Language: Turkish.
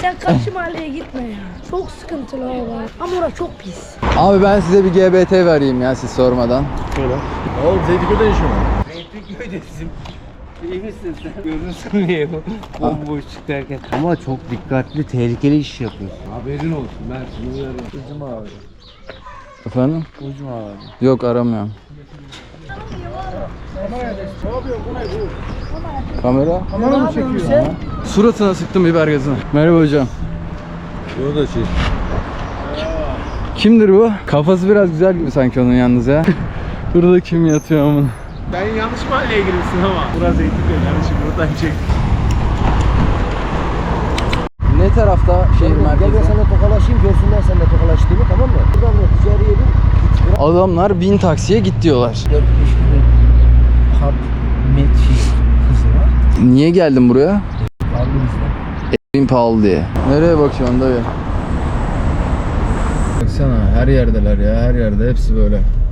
Sen karşı mahalleye gitme ya. Çok sıkıntılı hava. Ama orası çok pis. Abi ben size bir GBT vereyim ya siz sormadan. Oğlum Zeytinköy'de yaşıyor mu? Zeytinköy'desin. İyi misin sen? Görürsün diye bu bomboş çıkarken. Ama çok dikkatli, tehlikeli iş yapıyorsun. Haberin olsun ben seni uyarıyorum. Ucum abi. Efendim? Ucum abi. Yok aramıyorum. Kamera? Kamera mı çekiyor? Suratına sıktım biber gazını. Merhaba hocam. O da şey. Kimdir bu? Kafası biraz güzel gibi sanki onun yalnız ya. Burada kim yatıyor amına? Ben yanlış mahalleye girmişsin ama. Burası Zeytinköy kardeşim buradan çek. Ne tarafta şehir Gel ben merkezi? sana tokalaşayım görsünler seninle tokalaştığımı tamam mı? Buradan da ticari yeri Adamlar bin taksiye git diyorlar. 4 hat met şey kızı var. Niye geldin buraya? Evin pahalı diye. Nereye bakıyorsun dayı? Baksana her yerdeler ya her yerde hepsi böyle.